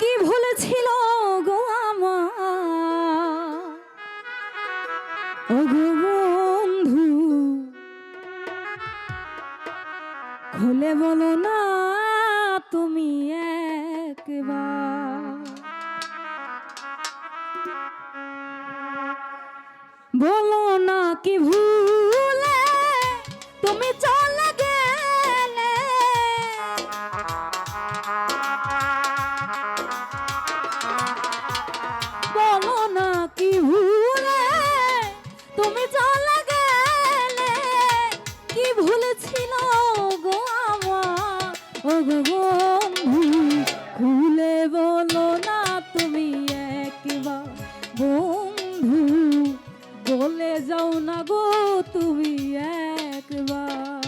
কি ভুলেছিল গো আমার? ও বন্ধু, খুলে বলো না তুমি একবার। বলো না কি ভুলে আমার ও গো বন্ধু খুলে বলো না তুমি একবার। বন্ধু বলে যাও না গো তুমি একবার।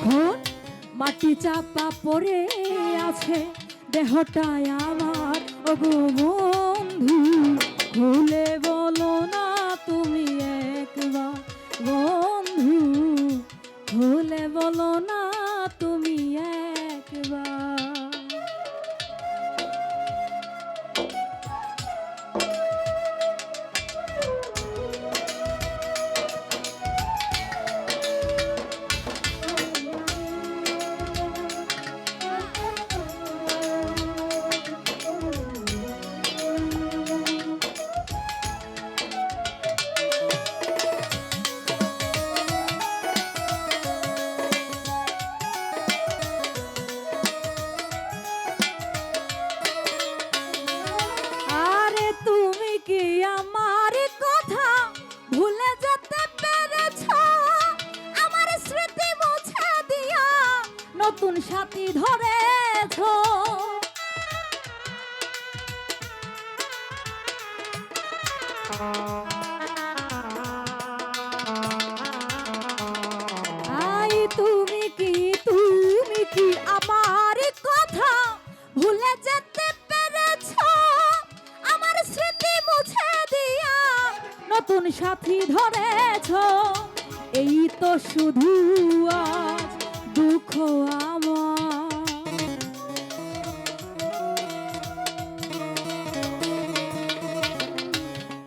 এখন মাটি চাপা পড়ে আছে দেহটায় আমার। বন্ধু খুলে নতুন সাথী ধরেছ। তুমি কি তুমি কি কথা যেতে আমার স্মৃতি দিয়া নতুন সাথী ধরেছ। এই তো শুধু আজ দুঃখ আমার।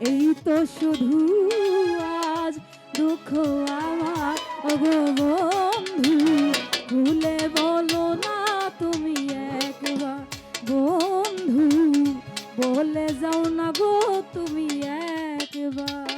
এই তো শুধু আজ দুঃখ আমার। ওগো বন্ধু, ভুলে বলো না তুমি একবার। বন্ধু, বলে যাও না গো তুমি একবার।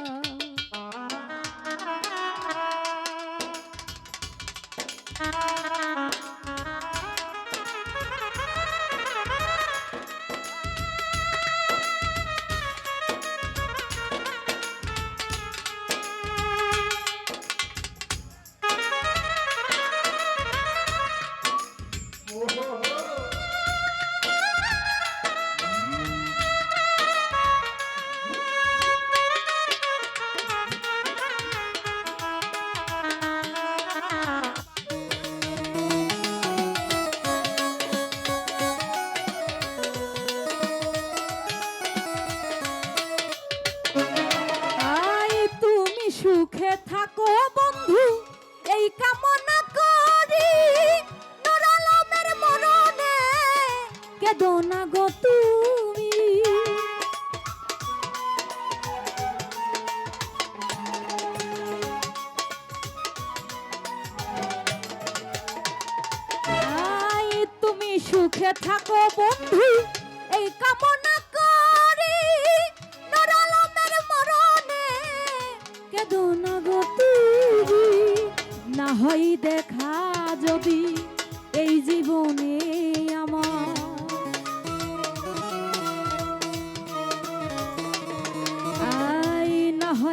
কেদো না গো তুমি। তুমি সুখে থাকো বন্ধু, এই কামনা করি। নরলমের মরণে কেদো না গো তুমি। না হয় দেখা যদি এই জীবনে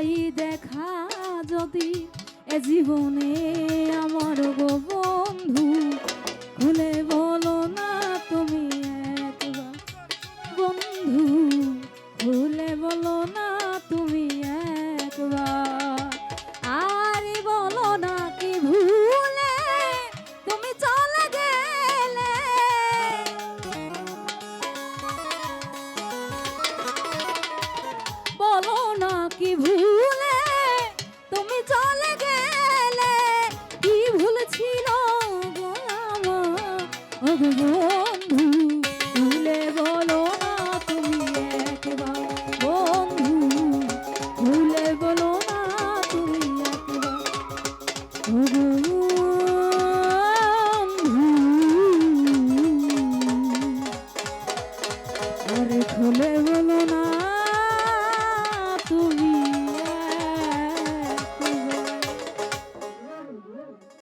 হয় দেখা যদি এ জীবনে আমার গো বন্ধু, খুলে বলো না তুমি একবার। বন্ধু, খুলে বলো না